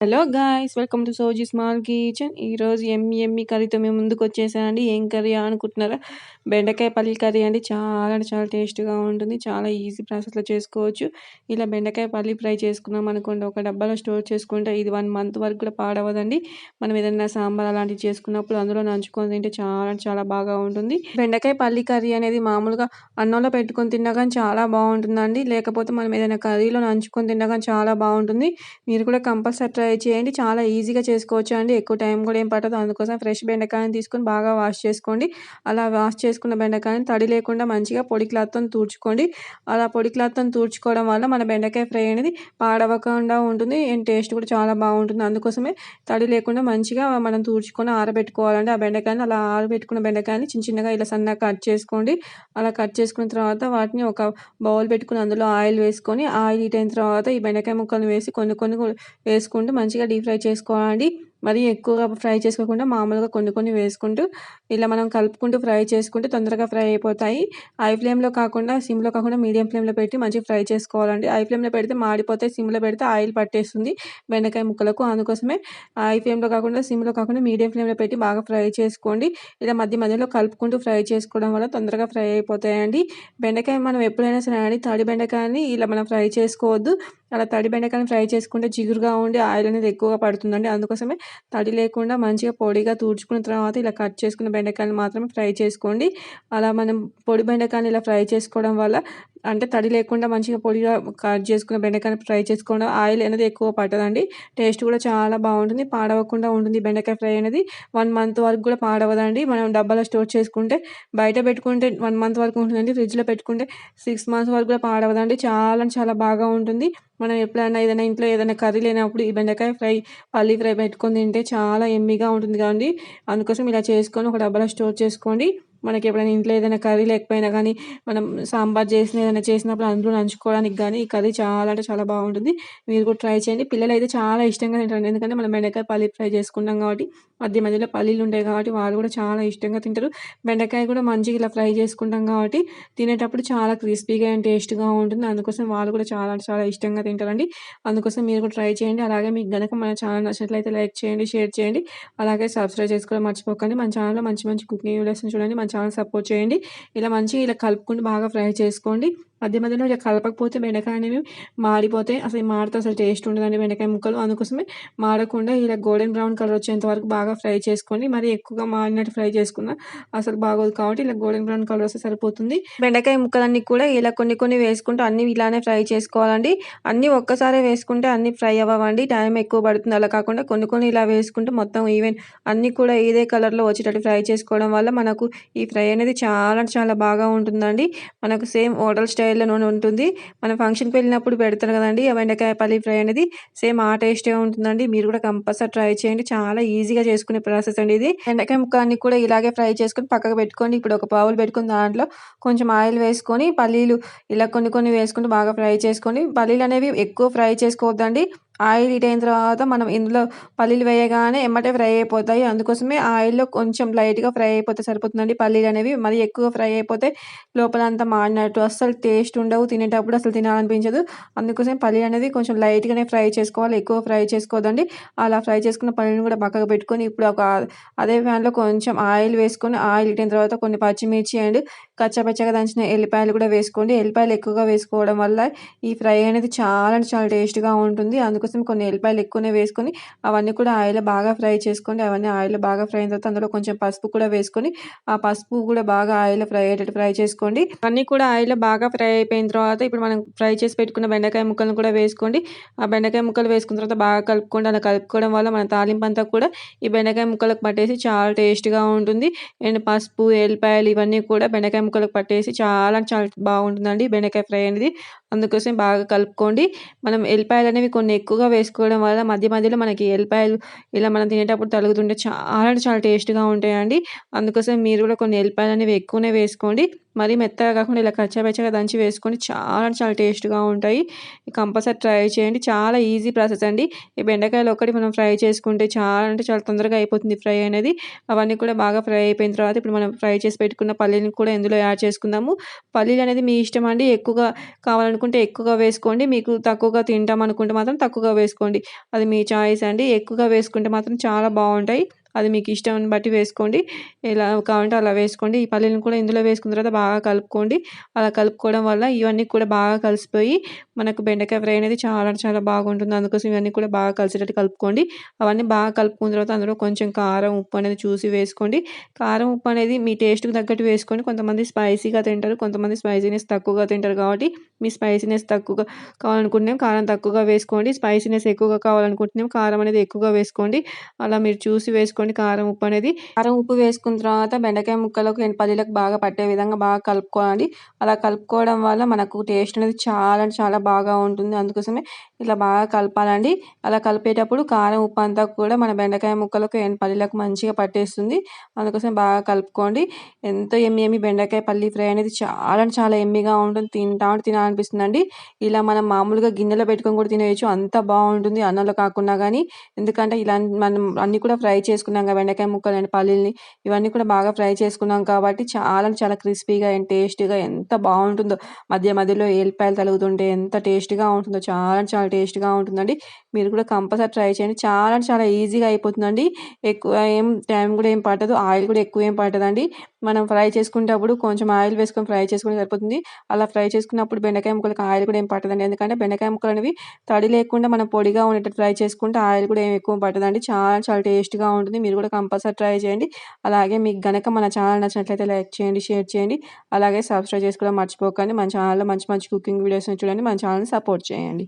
Hello guys welcome to Sowji small kitchen. ఈరోజు ఎమ్మి ఎమ్మి కర్రీతో మేము ముందుకు వచ్చేసానండి ఏం కర్రీ అనుకుంటున్నారా? బెండకాయ పల్లి కర్రీ అండి. చాలా చాలా టేస్ట్గా ఉంటుంది. చాలా ఈజీ ప్రాసెస్లో చేసుకోవచ్చు. ఇలా బెండకాయ పల్లి ఫ్రై చేసుకున్నాం అనుకోండి. ఒక డబ్బాలో స్టోర్ చేసుకుంటే ఇది వన్ మంత్ వరకు కూడా పాడవదండి. మనం ఏదైనా సాంబార్ అలాంటివి చేసుకున్నప్పుడు అందులో నంచుకొని తింటే చాలా చాలా బాగా ఉంటుంది. బెండకాయ పల్లి కర్రీ అనేది మామూలుగా అన్నంలో పెట్టుకొని తిన్నా కానీ చాలా బాగుంటుందండి. లేకపోతే మనం ఏదైనా కర్రీలో నంచుకొని తిన్నా కానీ చాలా బాగుంటుంది. మీరు కూడా కంపల్సరీ ట్రై చేయండి. చాలా ఈజీగా చేసుకోవచ్చు అండి ఎక్కువ టైం కూడా ఏం పట్టదు. అందుకోసం ఫ్రెష్ బెండకాయని తీసుకొని బాగా వాష్ చేసుకోండి. అలా వాష్ చేసుకున్న బెండకాయని తడి లేకుండా మంచిగా పొడి క్లాత్తో తూర్చుకోండి అలా పొడి క్లాత్తో తూర్చుకోవడం వల్ల మన బెండకాయ ఫ్రై అనేది పాడవకుండా ఉంటుంది. అండ్ టేస్ట్ కూడా చాలా బాగుంటుంది. అందుకోసమే తడి లేకుండా మంచిగా మనం తూర్చుకొని ఆరబెట్టుకోవాలండి. ఆ బెండకాయని అలా ఆరబెట్టుకున్న బెండకాయని చిన్న చిన్నగా ఇలా సన్నగా కట్ చేసుకోండి. అలా కట్ చేసుకున్న తర్వాత వాటిని ఒక బౌల్ పెట్టుకుని అందులో ఆయిల్ వేసుకొని ఆయిల్ హీట్ అయిన తర్వాత ఈ బెండకాయ ముక్కలను వేసి కొన్ని కొన్ని వేసుకుంటూ మంచిగా డీప్ ఫ్రై చేసుకోవాలండి. మరీ ఎక్కువగా ఫ్రై చేసుకోకుండా మామూలుగా కొన్ని కొన్ని వేసుకుంటూ ఇలా మనం కలుపుకుంటూ ఫ్రై చేసుకుంటే తొందరగా ఫ్రై అయిపోతాయి. హై ఫ్లేమ్లో కాకుండా సిమ్లో కాకుండా మీడియం ఫ్లేమ్లో పెట్టి మంచిగా ఫ్రై చేసుకోవాలండి. హై ఫ్లేమ్లో పెడితే మాడిపోతాయి సిమ్లో పెడితే ఆయిల్ పట్టేస్తుంది బెండకాయ ముక్కలకు. అందుకోసమే హై ఫ్లేమ్లో కాకుండా సిమ్లో కాకుండా మీడియం ఫ్లేమ్లో పెట్టి బాగా ఫ్రై చేసుకోండి. ఇలా మధ్య మధ్యలో కలుపుకుంటూ ఫ్రై చేసుకోవడం వల్ల తొందరగా ఫ్రై అయిపోతాయండి. బెండకాయ మనం ఎప్పుడైనా సరే అండి తడి బెండకాయని ఇలా మనం ఫ్రై చేసుకోవద్దు. అలా తడి బెండకాయని ఫ్రై చేసుకుంటే జిగురుగా ఉండి ఆయిల్ అనేది ఎక్కువగా పడుతుందండి. అందుకోసమే తడి లేకుండా మంచిగా పొడిగా తూడ్చుకున్న తర్వాత ఇలా కట్ చేసుకున్న బెండకాయలు మాత్రమే ఫ్రై చేసుకోండి. అలా మనం పొడి బెండకాయని ఇలా ఫ్రై చేసుకోవడం వల్ల అంటే తడి లేకుండా మంచిగా పొడిగా కట్ చేసుకున్న బెండకాయని ఫ్రై చేసుకోవడం ఆయిల్ అనేది ఎక్కువ పట్టదండి. టేస్ట్ కూడా చాలా బాగుంటుంది. పాడవకుండా ఉంటుంది బెండకాయ ఫ్రై అనేది. వన్ మంత్ వరకు కూడా పాడవదండి. మనం డబ్బాలో స్టోర్ చేసుకుంటే బయట పెట్టుకుంటే వన్ మంత్ వరకు ఉంటుందండి. ఫ్రిడ్జ్లో పెట్టుకుంటే సిక్స్ మంత్స్ వరకు కూడా పాడవదండి. చాలా చాలా బాగా ఉంటుంది. మనం ఎప్పుడైనా ఏదైనా ఇంట్లో ఏదైనా కర్రీ లేనప్పుడు ఈ బెండకాయ ఫ్రై పల్లి ఫ్రై పెట్టుకొని తింటే చాలా ఎమ్మిగా ఉంటుంది కాబట్టి అందుకోసం ఇలా చేసుకొని ఒక డబ్బాలో స్టోర్ చేసుకోండి. మనకి ఎప్పుడైనా ఇంట్లో ఏదైనా కర్రీ లేకపోయినా కానీ మనం సాంబార్ చేసిన ఏదైనా చేసినప్పుడు అందులో నంచుకోవడానికి కానీ ఈ కర్రీ చాలా అంటే చాలా బాగుంటుంది. మీరు కూడా ట్రై చేయండి. పిల్లలు అయితే చాలా ఇష్టంగా తింటారు. ఎందుకంటే మనం బెండకాయ పల్లి ఫ్రై చేసుకుంటాం కాబట్టి మధ్య మధ్యలో పల్లీలు ఉంటాయి కాబట్టి వాళ్ళు కూడా చాలా ఇష్టంగా తింటారు. బెండకాయ కూడా మంచిగా ఇలా ఫ్రై చేసుకుంటాం కాబట్టి తినేటప్పుడు చాలా క్రిస్పీగా అండ్ టేస్ట్గా ఉంటుంది. అందుకోసం వాళ్ళు కూడా చాలా చాలా ఇష్టంగా తింటారండి. అందుకోసం మీరు కూడా ట్రై చేయండి. అలాగే మీకు కనుక మన ఛానల్ నచ్చినట్లయితే లైక్ చేయండి షేర్ చేయండి. అలాగే సబ్స్క్రైబ్ చేసుకోవడం మర్చిపోకండి. మన ఛానల్లో మంచి మంచి కుకింగ్ వీడియోస్ చూడండి. మంచి ఛానల్ సపోర్ట్ చేయండి. ఇలా మంచిగా ఇలా కలుపుకుంటూ బాగా ఫ్రై చేసుకోండి. మధ్య మధ్యలో ఇలా కలపకపోతే బెండకాయ అనేవి మాడిపోతే అసలు మాడితే అసలు టేస్ట్ ఉండదండి బెండకాయ ముక్కలు. అందుకోసమే మాడకుండా ఇలా గోల్డెన్ బ్రౌన్ కలర్ వచ్చేంత వరకు బాగా ఫ్రై చేసుకోండి మరి ఎక్కువగా మాడినట్టు ఫ్రై చేసుకున్నా అసలు బాగోదు కాబట్టి ఇలా గోల్డెన్ బ్రౌన్ కలర్ వస్తే సరిపోతుంది. బెండకాయ ముక్కలన్నీ కూడా ఇలా కొన్ని కొన్ని వేసుకుంటూ అన్ని ఇలానే ఫ్రై చేసుకోవాలండి. అన్ని ఒక్కసారే వేసుకుంటే అన్ని ఫ్రై అవ్వండి టైం ఎక్కువ పడుతుంది. అలా కాకుండా కొన్ని కొన్ని ఇలా వేసుకుంటే మొత్తం ఈవెన్ అన్ని కూడా ఇదే కలర్లో వచ్చేటట్టు ఫ్రై చేసుకోవడం వల్ల మనకు ఈ ఫ్రై అనేది చాలా చాలా బాగా ఉంటుందండి. మనకు సేమ్ హోటల్ స్టైల్ స్టైల్లోనే ఉంటుంది. మనం ఫంక్షన్కి వెళ్ళినప్పుడు పెడతారు కదండి బెండకాయ పల్లి ఫ్రై అనేది. సేమ్ ఆ టేస్టే ఉంటుందండి. మీరు కూడా కంపల్సరీ ట్రై చేయండి. చాలా ఈజీగా చేసుకునే ప్రాసెస్ అండి ఇది. బెండకాయ ముక్కలన్నీ కూడా ఇలాగే ఫ్రై చేసుకొని పక్కకు పెట్టుకోండి. ఇప్పుడు ఒక పావులు పెట్టుకుని దాంట్లో కొంచెం ఆయిల్ వేసుకొని పల్లీలు ఇలా కొన్ని కొన్ని వేసుకుంటూ బాగా ఫ్రై చేసుకోండి పల్లీలు అనేవి ఎక్కువ ఫ్రై చేసుకోవద్దండి. ఆయిల్ హీట్ అయిన తర్వాత మనం ఇందులో పల్లీలు వేయగానే ఎమ్మటే ఫ్రై అయిపోతాయి. అందుకోసమే ఆయిల్లో కొంచెం లైట్గా ఫ్రై అయిపోతే సరిపోతుందండి. పల్లీలు అనేవి మరి ఎక్కువ ఫ్రై అయిపోతే లోపల అంతా మాడినట్టు. అస్సలు టేస్ట్ ఉండవు. తినేటప్పుడు అసలు తినాలనిపించదు. అందుకోసం పల్లీలు అనేది కొంచెం లైట్గానే ఫ్రై చేసుకోవాలి. ఎక్కువ ఫ్రై చేసుకోవద్దండి. అలా ఫ్రై చేసుకున్న పల్లీలను కూడా పక్కకు పెట్టుకొని ఇప్పుడు ఒక అదే ప్యాన్లో కొంచెం ఆయిల్ వేసుకొని ఆయిల్ ఇట్టిన తర్వాత కొన్ని పచ్చిమిర్చి అండ్ కచ్చపచ్చగా దంచిన ఎల్లిపాయలు కూడా వేసుకోండి. ఎల్లిపాయలు ఎక్కువగా వేసుకోవడం వల్ల ఈ ఫ్రై అనేది చాలా అంటే చాలా టేస్ట్గా ఉంటుంది. అందుకోసం కొన్ని ఎల్లిపాయలు ఎక్కువనే వేసుకొని అవన్నీ కూడా ఆయిల్లో బాగా ఫ్రై చేసుకోండి. అవన్నీ ఆయిల్లో బాగా ఫ్రై అయిన తర్వాత అందులో కొంచెం పసుపు కూడా వేసుకొని ఆ పసుపు కూడా బాగా ఆయిల్లో ఫ్రై అయ్యేటట్టు ఫ్రై చేసుకోండి. అన్నీ కూడా ఆయిల్లో బాగా ఫ్రై అయిపోయిన తర్వాత ఇప్పుడు మనం ఫ్రై చేసి పెట్టుకున్న బెండకాయ ముక్కలను కూడా వేసుకోండి. ఆ బెండకాయ ముక్కలు వేసుకున్న తర్వాత బాగా కలుపుకోండి. అలా కలుపుకోవడం వల్ల మన తాలింపు అంతా కూడా ఈ బెండకాయ ముక్కలకు పట్టేసి చాలా టేస్ట్గా ఉంటుంది. అండ్ పసుపు ఎల్లిపాయలు ఇవన్నీ కూడా బెండకాయ ముక్కలకు పట్టేసి చాలా చాలా బాగుంటుందండి. బెండకాయ ఫ్రై అనేది అందుకోసం బాగా కలుపుకోండి. మనం ఎల్లిపాయలు అనేవి కొన్ని ఎక్కువగా వేసుకోవడం వల్ల మధ్య మధ్యలో మనకి ఎల్లిపాయలు ఇలా మనం తినేటప్పుడు తలుగుతుంటే చాలా చాలా టేస్ట్గా ఉంటాయండి. అందుకోసం మీరు కూడా కొన్ని ఎల్లిపాయలు అనేవి ఎక్కువనే వేసుకోండి. మరీ మెత్తగా కాకుండా ఇలా కచ్చాపచ్చాగా దంచి వేసుకొని చాలా చాలా టేస్ట్‌గా ఉంటాయి. కంపల్సరీ ట్రై చేయండి. చాలా ఈజీ ప్రాసెస్ అండి. ఈ బెండకాయలు ఒక్కటి మనం ఫ్రై చేసుకుంటే చాలా అంటే చాలా తొందరగా అయిపోతుంది ఫ్రై అనేది. అవన్నీ కూడా బాగా ఫ్రై అయిపోయిన తర్వాత ఇప్పుడు మనం ఫ్రై చేసి పెట్టుకున్న పల్లీని కూడా ఇందులో యాడ్ చేసుకుందాము. పల్లీలు అనేది మీ ఇష్టం అండి. ఎక్కువగా కావాలనుకుంటే ఎక్కువగా వేసుకోండి. మీకు తక్కువగా తింటాం అనుకుంటే మాత్రం తక్కువగా వేసుకోండి. అది మీ చాయిస్ అండి. ఎక్కువగా వేసుకుంటే మాత్రం చాలా బాగుంటాయి అది మీకు ఇష్టం బట్టి వేసుకోండి. ఎలా కావాలంటే అలా వేసుకోండి. ఈ పల్లీలను కూడా ఇందులో వేసుకున్న తర్వాత బాగా కలుపుకోండి. అలా కలుపుకోవడం వల్ల ఇవన్నీ కూడా బాగా కలిసిపోయి మనకు బెండకాయ ఫ్రై అనేది చాలా చాలా బాగుంటుంది. అందుకోసం ఇవన్నీ కూడా బాగా కలిసేటట్టు కలుపుకోండి. అవన్నీ బాగా కలుపుకున్న తర్వాత అందులో కొంచెం కారం, ఉప్పు అనేది చూసి వేసుకోండి. కారం, ఉప్పు అనేది మీ టేస్ట్‌కి తగ్గట్టు వేసుకోండి. కొంతమంది స్పైసీగా తింటారు. కొంతమంది స్పైసీనెస్ తక్కువగా తింటారు కాబట్టి మీ స్పైసీనెస్ తక్కువగా కావాలనుకుంటున్నాం కారం తక్కువగా వేసుకోండి. స్పైసీనెస్ ఎక్కువగా కావాలనుకుంటున్నాం కారం అనేది ఎక్కువగా వేసుకోండి. అలా మీరు చూసి వేసుకోండి కారం, ఉప్పు అనేది. కారం, ఉప్పు వేసుకున్న తర్వాత బెండకాయ ముక్కలకు పల్లీలకు బాగా పట్టే విధంగా బాగా కలుపుకోవాలి. అలా కలుపుకోవడం వల్ల మనకు టేస్ట్ అనేది చాలా అంటే చాలా బాగా ఉంటుంది. అందుకోసమే ఇలా బాగా కలపాలండి. అలా కలిపేటప్పుడు కారం, ఉప్పు అంతా కూడా మన బెండకాయ ముక్కలకు పల్లీలకు మంచిగా పట్టేస్తుంది. అందుకోసం బాగా కలుపుకోండి. ఎంతో ఎమ్మి ఎమ్మి బెండకాయ పల్లి ఫ్రై అనేది చాలా అంటే చాలా ఎమ్మిగా ఉంటుంది. తింటా ఉంటే తినాలనిపిస్తుందండి. ఇలా మనం మామూలుగా గిన్నెలో పెట్టుకొని కూడా తినేయచ్చు అంత బాగుంటుంది అన్నంలో కాకుండా కానీ ఎందుకంటే ఇలా మనం అన్నీ కూడా ఫ్రై చేసుకుని కదా! బెండకాయ ముక్కలు అండ్ పల్లీలని ఇవన్నీ కూడా బాగా ఫ్రై చేసుకున్నాం కాబట్టి చాలా చాలా క్రిస్పీగా అండ్ టేస్టీగా ఎంత బాగుంటుందో మధ్య మధ్యలో ఎల్లిపాయలు తలుగుతుంటే ఎంత టేస్టీగా ఉంటుందో. చాలా చాలా టేస్ట్‌గా ఉంటుందండి. మీరు కూడా కంపల్సరీ ట్రై చేయండి. చాలా చాలా ఈజీగా అయిపోతుందండి. ఎక్కువ ఏం టైం కూడా ఏం పట్టదు. ఆయిల్ కూడా ఎక్కువ ఏం పట్టదండి. మనం ఫ్రై చేసుకునేటప్పుడు కొంచెం ఆయిల్ వేసుకొని ఫ్రై చేసుకుంటే సరిపోతుంది. అలా ఫ్రై చేసుకున్నప్పుడు బెండకాయ ముక్కలకి ఆయిల్ కూడా ఏం పట్టదండి. ఎందుకంటే బెండకాయ ముక్కలు అనేవి తడి లేకుండా మనం పొడిగా ఉండేటట్టు ఫ్రై చేసుకుంటే ఆయిల్ కూడా ఏం ఎక్కువ పట్టదండి. చాలా చాలా టేస్ట్‌గా ఉంటుంది. మీరు కూడా కంపల్సరీ ట్రై చేయండి. అలాగే మీకు గనక మన ఛానల్ నచ్చినట్లయితే లైక్ చేయండి, షేర్ చేయండి. అలాగే సబ్స్క్రైబ్ చేసుకోవడం మర్చిపోకండి. మన ఛానల్‌లో మంచి మంచి కుకింగ్ వీడియోస్‌ని చూడండి. మన ఛానల్‌ని సపోర్ట్ చేయండి.